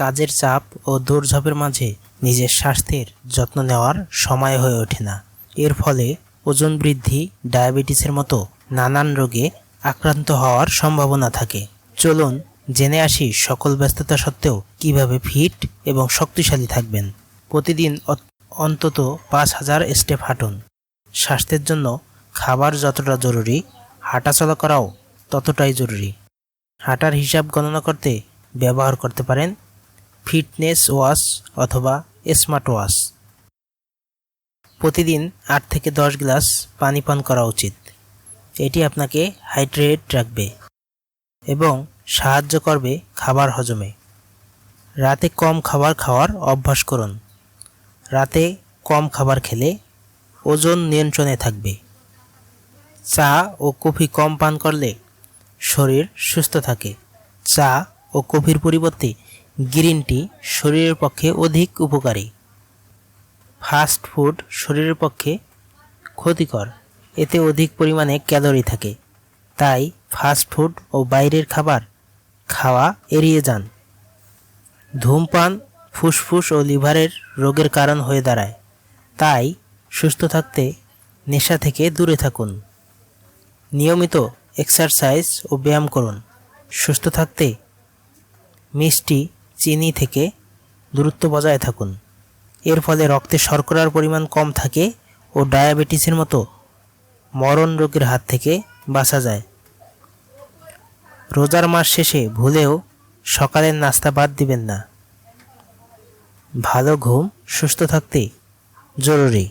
কাজের চাপ ও দৌড়ঝাঁপের মাঝে নিজের স্বাস্থ্যের যত্ন নেওয়ার সময় হয়ে ওঠে না। এর ফলে ওজন বৃদ্ধি, ডায়াবেটিসের মতো নানান রোগে আক্রান্ত হওয়ার সম্ভাবনা থাকে। চলুন জেনে আসি সকল ব্যস্ততা সত্ত্বেও কীভাবে ফিট এবং শক্তিশালী থাকবেন। প্রতিদিন অন্তত পাঁচ হাজার স্টেপ হাঁটুন। স্বাস্থ্যের জন্য খাবার যতটা জরুরি, হাঁটাচলা করাও ততটাই জরুরি। হাঁটার হিসাব গণনা করতে ব্যবহার করতে পারেন ফিটনেস ওয়াচ অথবা স্মার্ট ওয়াচ প্রতিদিন আট থেকে দশ গ্লাস পানি পান করা উচিত। এটি আপনাকে হাইড্রেট রাখবে এবং সাহায্য করবে খাবার হজমে। রাতে কম খাবার খাওয়ার অভ্যাস করুন। রাতে কম খাবার খেলে ওজন নিয়ন্ত্রণে থাকবে। চা ও কফি কম পান করলে শরীর সুস্থ থাকে। চা ও কফির পরিবর্তে গ্রিন টি শরীরের পক্ষে অধিক উপকারী। ফাস্ট ফুড শরীরের পক্ষে ক্ষতিকর। এতে অধিক পরিমাণে ক্যালোরি থাকে। তাই ফাস্ট ফুড ও বাইরের খাবার খাওয়া এড়িয়ে যান। ধূমপান, ফুসফুস ও লিভারের রোগের কারণ হয়ে দাঁড়ায়। তাই সুস্থ থাকতে নেশা থেকে দূরে থাকুন। নিয়মিত এক্সারসাইজ ও ব্যায়াম করুন। সুস্থ থাকতে মিষ্টি চিনি থেকে দূরত্ব বজায় থাকুন। এর ফলে রক্তে শর্করার পরিমাণ কম থাকে ও ডায়াবেটিসের মতো মরণ রোগের হাত থেকে বাঁচা যায়। রোজার মাস শেষে ভুলেও সকালের নাস্তা বাদ দিবেন না। ভালো ঘুম, সুস্থ থাকতে জরুরি।